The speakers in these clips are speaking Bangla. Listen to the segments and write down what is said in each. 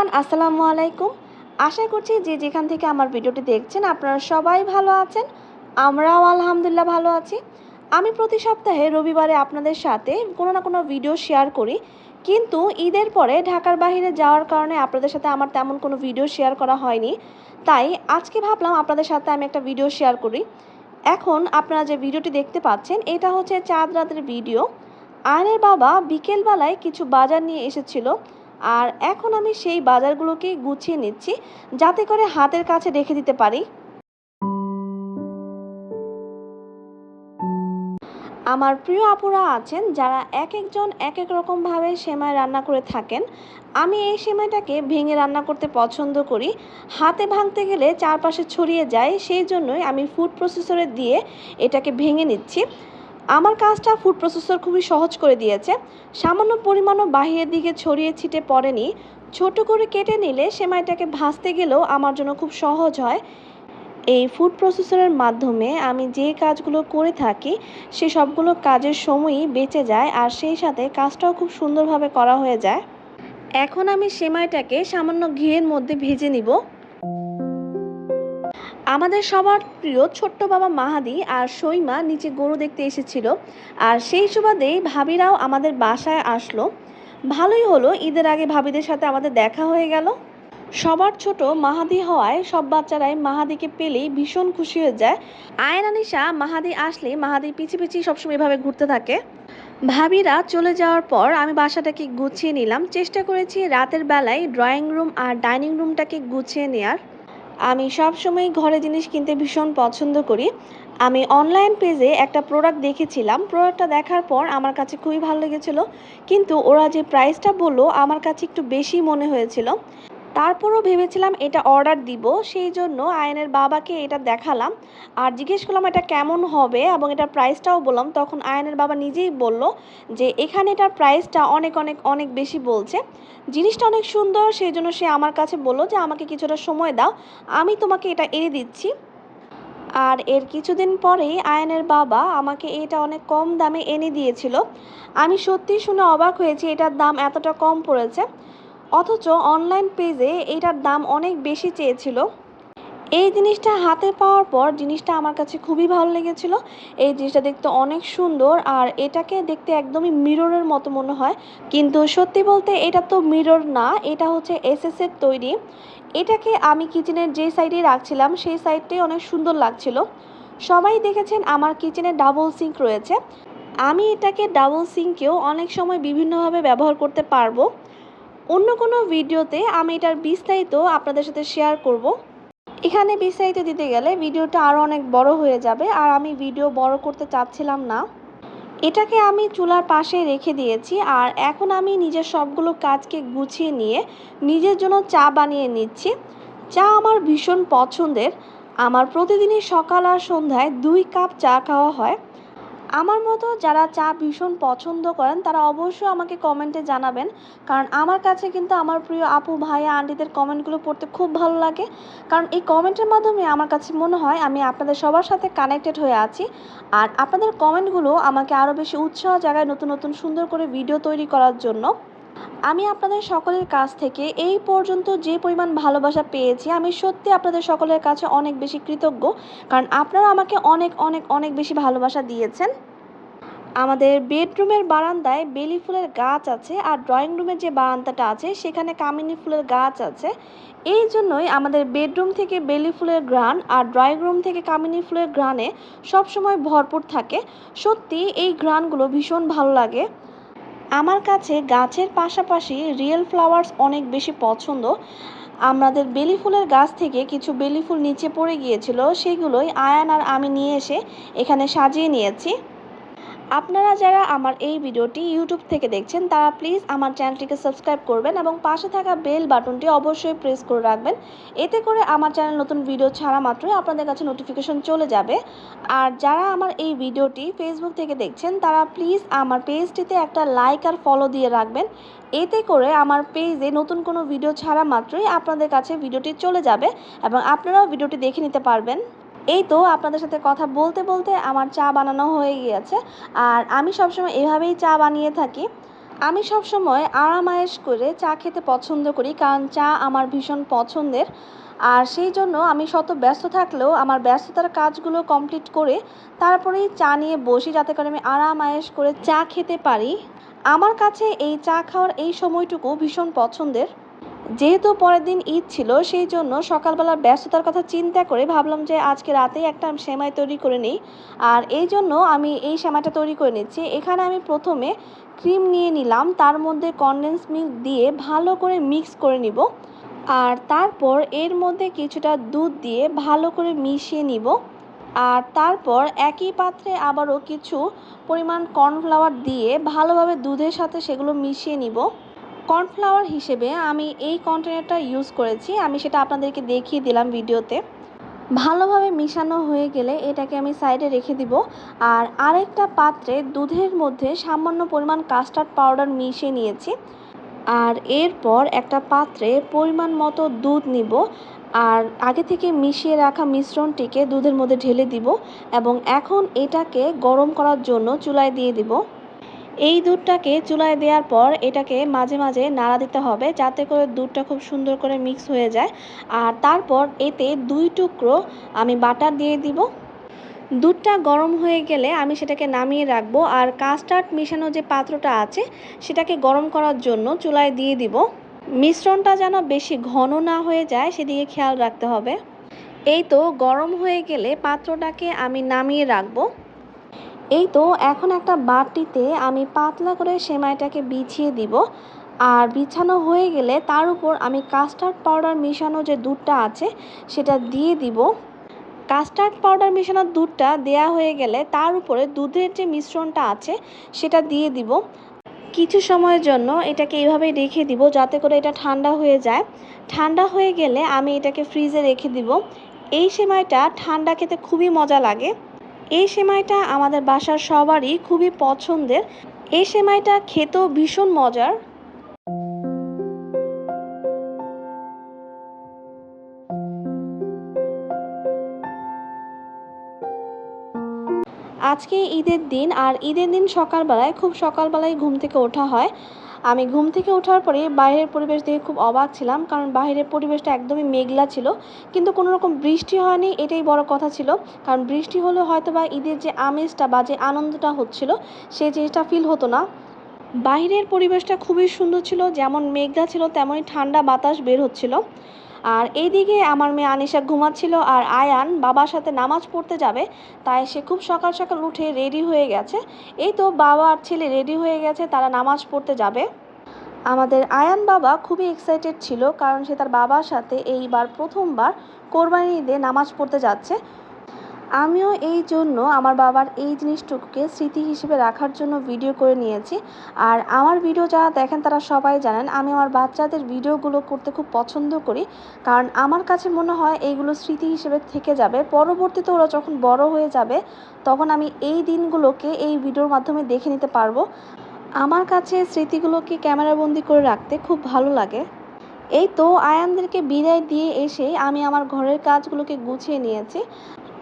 এভরিওয়ান, আসসালামু আলাইকুম। আশা করছি যে যেখান থেকে আমার ভিডিওটি দেখছেন আপনারা সবাই ভালো আছেন। আমরাও আলহামদুলিল্লাহ ভালো আছি। আমি প্রতি সপ্তাহে রবিবারে আপনাদের সাথে কোনো না কোনো ভিডিও শেয়ার করি। কিন্তু ঈদের পরে ঢাকার বাইরে যাওয়ার কারণে আপনাদের সাথে আমার তেমন কোনো ভিডিও শেয়ার করা হয়নি। তাই আজকে ভাবলাম আপনাদের সাথে আমি একটা ভিডিও শেয়ার করি। এখন আপনারা যে ভিডিওটি দেখতে পাচ্ছেন, এটা হচ্ছে চাঁদ রাতের ভিডিও। আয়নের বাবা, বিকেলবেলায় কিছু বাজার নিয়ে এসেছিল। আর এখন আমি সেই বাজারগুলোকে গুছিয়ে নিচ্ছি, যাতে করে হাতের কাছে রেখে দিতে পারি। আমার প্রিয় আপুরা আছেন, যারা এক একজন এক এক রকমভাবে সেমাই রান্না করে থাকেন। আমি এই সেমাইটাকে ভেঙে রান্না করতে পছন্দ করি। হাতে ভাঙতে গেলে চারপাশে ছড়িয়ে যায়, সেই জন্যই আমি ফুড প্রসেসরে দিয়ে এটাকে ভেঙে নিচ্ছি। আমার কাজটা ফুড প্রসেসর খুবই সহজ করে দিয়েছে। সামান্য পরিমাণও বাহিরের দিকে ছড়িয়ে ছিটে পড়েনি। ছোট করে কেটে নিলে সেমাইটাকে ভাজতে গেলেও আমার জন্য খুব সহজ হয়। এই ফুড প্রসেসরের মাধ্যমে আমি যে কাজগুলো করে থাকি, সে সবগুলো কাজের সময়ই বেঁচে যায় আর সেই সাথে কাজটাও খুব সুন্দরভাবে করা হয়ে যায়। এখন আমি সেমাইটাকে সামান্য ঘিয়ের মধ্যে ভেজে নিব। আমাদের সবার প্রিয় ছোট্ট বাবা মাহাদি আর সইমা নিচে গরু দেখতে এসেছিল। আর সেই সুবাদেই ভাবিরাও আমাদের বাসায় আসলো। ভালোই হলো, ঈদের আগে ভাবিদের সাথে আমাদের দেখা হয়ে গেল। সবার ছোট মাহাদি হওয়ায় সব বাচ্চারাই মাহাদিকে পেলেই ভীষণ খুশি হয়ে যায়। আয়ন আনিশা মাহাদি আসলে মাহাদির পিছি পিছি সবসময় এভাবে ঘুরতে থাকে। ভাবিরা চলে যাওয়ার পর আমি বাসাটাকে গুছিয়ে নিলাম। চেষ্টা করেছি রাতের বেলায় ড্রয়িং রুম আর ডাইনিং রুমটাকে গুছিয়ে নেওয়ার আমি সব সময় ঘরে জিনিস কিনতে ভীষণ পছন্দ করি। আমি অনলাইন পেজে একটা প্রোডাক্ট দেখেছিলাম। প্রোডাক্টটা দেখার পর আমার কাছে খুবই ভালো লেগেছিলো। কিন্তু ওরা যে প্রাইসটা বলল, আমার কাছে একটু বেশি মনে হয়েছিল। তারপরও ভেবেছিলাম এটা অর্ডার দিব, সেই জন্য আয়নের বাবাকে এটা দেখালাম। আর জিজ্ঞেস করলাম এটা কেমন হবে এবং এটার প্রাইসটাও বললাম। তখন আয়নের বাবা নিজেই বলল যে, এখানে এটার প্রাইসটা অনেক অনেক অনেক বেশি বলছে। জিনিসটা অনেক সুন্দর, সেই জন্য সে আমার কাছে বলল যে, আমাকে কিছুটা সময় দাও, আমি তোমাকে এটা এনে দিচ্ছি। আর এর কিছুদিন পরেই আয়নের বাবা আমাকে এটা অনেক কম দামে এনে দিয়েছিল। আমি সত্যি শুনে অবাক হয়েছি, এটার দাম এতটা কম পড়েছে। অথচ অনলাইন পেজে এটার দাম অনেক বেশি চেয়েছিল। এই জিনিসটা হাতে পাওয়ার পর জিনিসটা আমার কাছে খুবই ভালো লেগেছিল। এই জিনিসটা দেখতে অনেক সুন্দর আর এটাকে দেখতে একদমই মিররের মতো মনে হয়। কিন্তু সত্যি বলতে এটা তো মিরর না, এটা হচ্ছে এসএসের তৈরি। এটাকে আমি কিচেনের যে সাইডে রাখছিলাম, সেই সাইডটাই অনেক সুন্দর লাগছিল। সবাই দেখেছেন আমার কিচেনে ডাবল সিঙ্ক রয়েছে। আমি এটাকে ডাবল সিঙ্কেও অনেক সময় বিভিন্নভাবে ব্যবহার করতে পারব। অন্য কোনো ভিডিওতে আমি এটার বিস্তারিত আপনাদের সাথে শেয়ার করব। এখানে বিস্তারিত দিতে গেলে ভিডিওটা আরও অনেক বড় হয়ে যাবে, আর আমি ভিডিও বড় করতে চাচ্ছিলাম না। এটাকে আমি চুলার পাশে রেখে দিয়েছি, আর এখন আমি নিজের সবগুলো কাজকে গুছিয়ে নিয়ে নিজের জন্য চা বানিয়ে নিচ্ছি। চা আমার ভীষণ পছন্দের। আমার প্রতিদিনই সকাল আর সন্ধ্যায় দুই কাপ চা খাওয়া হয়। আমার মতো যারা চা ভীষণ পছন্দ করেন, তারা অবশ্যই আমাকে কমেন্টে জানাবেন। কারণ আমার কাছে কিন্তু আমার প্রিয় আপু ভাইয়া আন্টিদের কমেন্টগুলো পড়তে খুব ভালো লাগে। কারণ এই কমেন্টের মাধ্যমে আমার কাছে মনে হয় আমি আপনাদের সবার সাথে কানেক্টেড হয়ে আছি। আর আপনাদের কমেন্টগুলো আমাকে আরও বেশি উৎসাহ জায়গায় নতুন নতুন, সুন্দর করে ভিডিও তৈরি করার জন্য। আমি আপনাদের সকলের কাছ থেকে এই পর্যন্ত যে পরিমাণ ভালোবাসা পেয়েছি, আমি সত্যি আপনাদের সকলের কাছে অনেক বেশি কৃতজ্ঞ, কারণ আপনারা আমাকে অনেক অনেক অনেক বেশি ভালোবাসা দিয়েছেন। আমাদের বেডরুমের বারান্দায় বেলি ফুলের গাছ আছে আর ড্রয়িং রুমের যে বারান্দাটা আছে, সেখানে কামিনী ফুলের গাছ আছে। এই জন্যই আমাদের বেডরুম থেকে বেলি ফুলের গ্রান আর ড্রয়িং রুম থেকে কামিনী ফুলের গ্রানে সবসময় ভরপুর থাকে। সত্যি এই গ্রানগুলো ভীষণ ভালো লাগে। আমার কাছে গাছের পাশাপাশি রিয়েল ফ্লাওয়ার্স অনেক বেশি পছন্দ। আমাদের বেলি ফুলের গাছ থেকে কিছু বেলি ফুল নিচে পড়ে গিয়েছিল, সেগুলোই আয়ান আর আমি নিয়ে এসে এখানে সাজিয়ে নিয়েছি। আপনারা যারা আমার এই ভিডিওটি ইউটিউব থেকে দেখছেন, তারা প্লিজ আমার চ্যানেলটিকে সাবস্ক্রাইব করবেন এবং পাশে থাকা বেল বাটনটি অবশ্যই প্রেস করে রাখবেন। এতে করে আমার চ্যানেল নতুন ভিডিও ছাড়া মাত্রই আপনাদের কাছে নোটিফিকেশন চলে যাবে। আর যারা আমার এই ভিডিওটি ফেসবুক থেকে দেখছেন, তারা প্লিজ আমার পেজটিতে একটা লাইক আর ফলো দিয়ে রাখবেন। এতে করে আমার পেজে নতুন কোনো ভিডিও ছাড়া মাত্রই আপনাদের কাছে ভিডিওটি চলে যাবে এবং আপনারাও ভিডিওটি দেখে নিতে পারবেন। এই তো আপনাদের সাথে কথা বলতে বলতে আমার চা বানানো হয়ে গিয়েছে আর আমি সবসময় এভাবেই চা বানিয়ে থাকি আমি সবসময় আরাম-আয়েশ করে চা খেতে পছন্দ করি, কারণ চা আমার ভীষণ পছন্দের। আর সেই জন্য আমি শত ব্যস্ত থাকলেও আমার ব্যস্ততার কাজগুলো কমপ্লিট করে তারপরেই চা নিয়ে বসি, যাতে করে আমি আরাম-আয়েশ করে চা খেতে পারি। আমার কাছে এই চা খাওয়ার এই সময়টুকু ভীষণ পছন্দের। যেহেতু পরের দিন ঈদ ছিল, সেই জন্য সকালবেলার ব্যস্ততার কথা চিন্তা করে ভাবলাম যে আজকে রাতেই একটা সেমাই তৈরি করে নিই। আর এই জন্য আমি এই সেমাইটা তৈরি করে নিচ্ছি। এখানে আমি প্রথমে ক্রিম নিয়ে নিলাম, তার মধ্যে কনডেন্স মিল্ক দিয়ে ভালো করে মিক্স করে নিব। আর তারপর এর মধ্যে কিছুটা দুধ দিয়ে ভালো করে মিশিয়ে নিব। আর তারপর একই পাত্রে আবারও কিছু পরিমাণ কর্নফ্লাওয়ার দিয়ে ভালোভাবে দুধের সাথে সেগুলো মিশিয়ে নিব। কর্নফ্লাওয়ার হিসেবে আমি এই কন্টেনারটা ইউজ করেছি। আমি সেটা আপনাদেরকে দেখিয়ে দিলাম ভিডিওতে। ভালোভাবে মিশানো হয়ে গেলে এটাকে আমি সাইডে রেখে দিব। আর আরেকটা পাত্রে দুধের মধ্যে সামান্য পরিমাণ কাস্টার্ড পাউডার মিশিয়ে নিয়েছি। আর এরপর একটা পাত্রে পরিমাণ মতো দুধ নিব। আর আগে থেকে মিশিয়ে রাখা মিশ্রণটিকে দুধের মধ্যে ঢেলে দিব। এবং এখন এটাকে গরম করার জন্য চুলায় দিয়ে দিব। এই দুধটাকে চুলায় দেওয়ার পর এটাকে মাঝে মাঝে নাড়া দিতে হবে যাতে করে দুধটা খুব সুন্দর করে মিক্স হয়ে যায়। আর তারপর এতে দুই টুকরো আমি বাটার দিয়ে দিব। দুধটা গরম হয়ে গেলে আমি সেটাকে নামিয়ে রাখব আর কাস্টার্ড মেশানো যে পাত্রটা আছে সেটাকে গরম করার জন্য চুলায় দিয়ে দিব। মিশ্রণটা যেন বেশি ঘন না হয়ে যায় সেদিকে খেয়াল রাখতে হবে। এই তো গরম হয়ে গেলে পাত্রটাকে আমি নামিয়ে রাখব। এই তো, এখন একটা বাটিতে আমি পাতলা করে সেমাইটাকে বিছিয়ে দিব। আর বিছানো হয়ে গেলে তার উপর আমি কাস্টার্ড পাউডার মিশানো যে দুধটা আছে, সেটা দিয়ে দিব। কাস্টার্ড পাউডার মেশানো দুধটা দেয়া হয়ে গেলে তার উপরে দুধের যে মিশ্রণটা আছে, সেটা দিয়ে দিব। কিছু সময়ের জন্য এটাকে এইভাবেই রেখে দিব যাতে করে এটা ঠান্ডা হয়ে যায়। ঠান্ডা হয়ে গেলে আমি এটাকে ফ্রিজে রেখে দিব। এই সেমাইটা ঠান্ডা খেতে খুবই মজা লাগে। এই সেমাইটা আমাদের বাসার সবারই খুবই পছন্দের। এই সেমাইটা খেতেও ভীষণ মজার। আজকে ঈদের দিন, আর ঈদের দিন সকালবেলায়, খুব সকালবেলায় ঘুম থেকে ওঠা হয়। আমি ঘুম থেকে ওঠার পরে বাইরের পরিবেশ দেখে খুব অবাক ছিলাম, কারণ বাইরের পরিবেশটা একদমই মেঘলা ছিল। কিন্তু কোনো রকম বৃষ্টি হয়নি, এটাই বড় কথা ছিল। কারণ বৃষ্টি হলে হয়তো বা ঈদের যে আমেজটা বা যে আনন্দটা হচ্ছিল সেই জিনিসটা ফিল হতো না। বাইরের পরিবেশটা খুবই সুন্দর ছিল, যেমন মেঘলা ছিল তেমনই ঠান্ডা বাতাস বের হচ্ছিল। আর এইদিকে আমার মেয়ে আনিশা ঘুমাচ্ছিল আর আয়ান বাবার সাথে নামাজ পড়তে যাবে, তাই সে খুব সকাল সকাল উঠে রেডি হয়ে গেছে। এই তো বাবা আর ছেলে রেডি হয়ে গেছে, তারা নামাজ পড়তে যাবে। আমাদের আয়ান বাবা খুবই এক্সাইটেড ছিল, কারণ সে তার বাবার সাথে এইবার প্রথমবার কোরবানি ঈদে নামাজ পড়তে যাচ্ছে। আমিও এই জন্য আমার বাবার এই জিনিসটুকুকে স্মৃতি হিসেবে রাখার জন্য ভিডিও করে নিয়েছি। আর আমার ভিডিও যারা দেখেন তারা সবাই জানেন, আমি আমার বাচ্চাদের ভিডিওগুলো করতে খুব পছন্দ করি। কারণ আমার কাছে মনে হয় এইগুলো স্মৃতি হিসেবে থেকে যাবে। পরবর্তীতে ওরা যখন বড় হয়ে যাবে, তখন আমি এই দিনগুলোকে এই ভিডিওর মাধ্যমে দেখে নিতে পারব। আমার কাছে স্মৃতিগুলোকে ক্যামেরাবন্দি করে রাখতে খুব ভালো লাগে। এই তো আয়ানদেরকে বিদায় দিয়ে এসে আমি আমার ঘরের কাজগুলোকে গুছিয়ে নিয়েছি।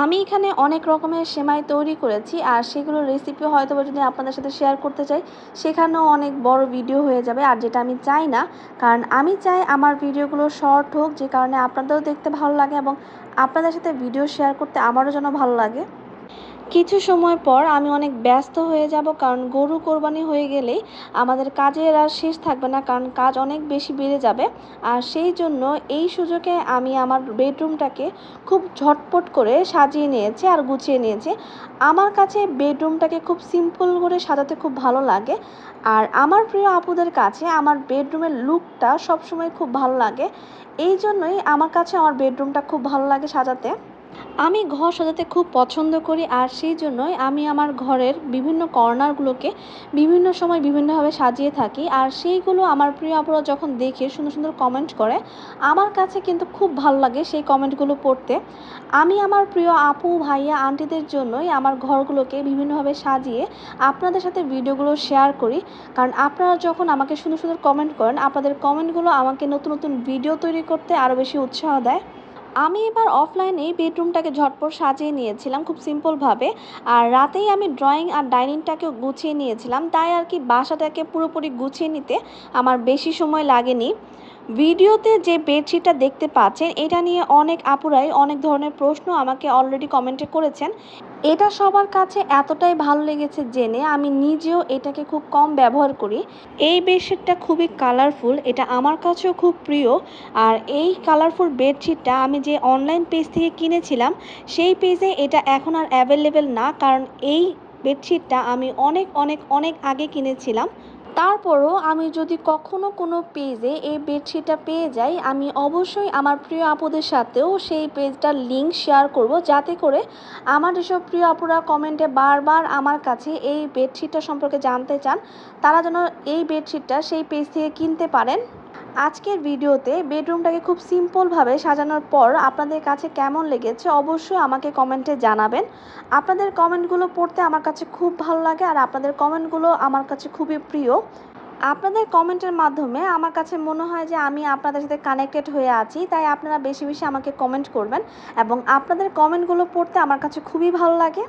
আমি এখানে অনেক রকমের সেমাই তৈরি করেছি আর সেগুলোর রেসিপি হয়তো যদি আপনাদের সাথে শেয়ার করতে চাই, সেখানেও অনেক বড় ভিডিও হয়ে যাবে আর যেটা আমি চাই না, কারণ আমি চাই আমার ভিডিওগুলো শর্ট হোক, যে কারণে আপনাদেরও দেখতে ভালো লাগে এবং আপনাদের সাথে ভিডিও শেয়ার করতে আমারও যেন ভালো লাগে। কিছু সময় পর আমি অনেক ব্যস্ত হয়ে যাব, কারণ গরু কোরবানি হয়ে গেলেই আমাদের কাজের আর শেষ থাকবে না, কারণ কাজ অনেক বেশি বেড়ে যাবে। আর সেই জন্য এই সুযোগে আমি আমার বেডরুমটাকে খুব ঝটপট করে সাজিয়ে নিয়েছি আর গুছিয়ে নিয়েছি। আমার কাছে বেডরুমটাকে খুব সিম্পল করে সাজাতে খুব ভালো লাগে। আর আমার প্রিয় আপুদের কাছে আমার বেডরুমের লুকটা সবসময় খুব ভালো লাগে। এই জন্যই আমার কাছে আমার বেডরুমটা খুব ভালো লাগে সাজাতে। আমি ঘর সাজাতে খুব পছন্দ করি আর সেই জন্যই আমি আমার ঘরের বিভিন্ন কর্নারগুলোকে বিভিন্ন সময় বিভিন্নভাবে সাজিয়ে থাকি। আর সেইগুলো আমার প্রিয় আপুরা যখন দেখে সুন্দর সুন্দর কমেন্ট করে, আমার কাছে কিন্তু খুব ভালো লাগে সেই কমেন্টগুলো পড়তে। আমি আমার প্রিয় আপু, ভাইয়া, আন্টিদের জন্যই আমার ঘরগুলোকে বিভিন্নভাবে সাজিয়ে আপনাদের সাথে ভিডিওগুলো শেয়ার করি। কারণ আপনারা যখন আমাকে সুন্দর সুন্দর কমেন্ট করেন, আপনাদের কমেন্টগুলো আমাকে নতুন নতুন ভিডিও তৈরি করতে আরও বেশি উৎসাহ দেয়। আমি এবার অফলাইনে বেডরুমটাকে ঝটপট সাজিয়ে নিয়েছিলাম খুব সিম্পলভাবে আর রাতেই আমি ড্রয়িং আর ডাইনিংটাকে গুছিয়ে নিয়েছিলাম। তাই আর কি বাসাটাকে পুরোপুরি গুছিয়ে নিতে আমার বেশি সময় লাগেনি। ভিডিওতে যে বেডশিটটা দেখতে পাচ্ছেন, এটা নিয়ে অনেক আপুরাই অনেক ধরনের প্রশ্ন আমাকে অলরেডি কমেন্টে করেছেন। এটা সবার কাছে এতটাই ভালো লেগেছে জেনে আমি নিজেও এটাকে খুব কম ব্যবহার করি। এই বেডশিটটা খুবই কালারফুল এটা আমার কাছেও খুব প্রিয়। আর এই কালারফুল বেডশিটটা আমি যে অনলাইন পেজ থেকে কিনেছিলাম, সেই পেজে এটা এখন আর অ্যাভেলেবেল না, কারণ এই বেডশিটটা আমি অনেক অনেক অনেক আগে কিনেছিলাম। তারপরও আমি যদি কখনো কোনো পেজে এই বেডশিটটা পেয়ে যাই, আমি অবশ্যই আমার প্রিয় আপুদের সাথেও সেই পেজটার লিঙ্ক শেয়ার করব যাতে করে আমার যেসব প্রিয় আপুরা কমেন্টে বারবার আমার কাছে এই বেডশিটটা সম্পর্কে জানতে চান, তারা যেন এই বেডশিটটা সেই পেজ থেকে কিনতে পারেন। আজকের ভিডিওতে বেডরুমটাকে খুব সিম্পলভাবে সাজানোর পর আপনাদের কাছে কেমন লেগেছে অবশ্যই আমাকে কমেন্টে জানাবেন। আপনাদের কমেন্টগুলো পড়তে আমার কাছে খুব ভালো লাগে আর আপনাদের কমেন্টগুলো আমার কাছে খুবই প্রিয়। আপনাদের কমেন্টের মাধ্যমে আমার কাছে মনে হয় যে আমি আপনাদের সাথে কানেক্টেড হয়ে আছি, তাই আপনারা বেশি বেশি আমাকে কমেন্ট করবেন এবং আপনাদের কমেন্টগুলো পড়তে আমার কাছে খুবই ভালো লাগে।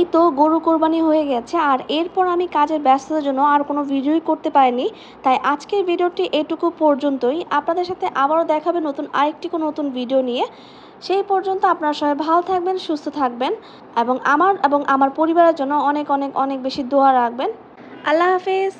এই তো গরু কোরবানি হয়ে গেছে, আর এরপর আমি কাজের ব্যস্ততার জন্য আর কোনো ভিডিওই করতে পারিনি, তাই আজকের ভিডিওটি এটুকু পর্যন্তই। আপনাদের সাথে আবারও দেখাবে নতুন আরেকটি কোনো নতুন ভিডিও নিয়ে। সেই পর্যন্ত আপনারা সবাই ভালো থাকবেন, সুস্থ থাকবেন, এবং আমার এবং আমার পরিবারের জন্য অনেক অনেক অনেক বেশি দোয়া রাখবেন। আল্লাহ হাফেজ।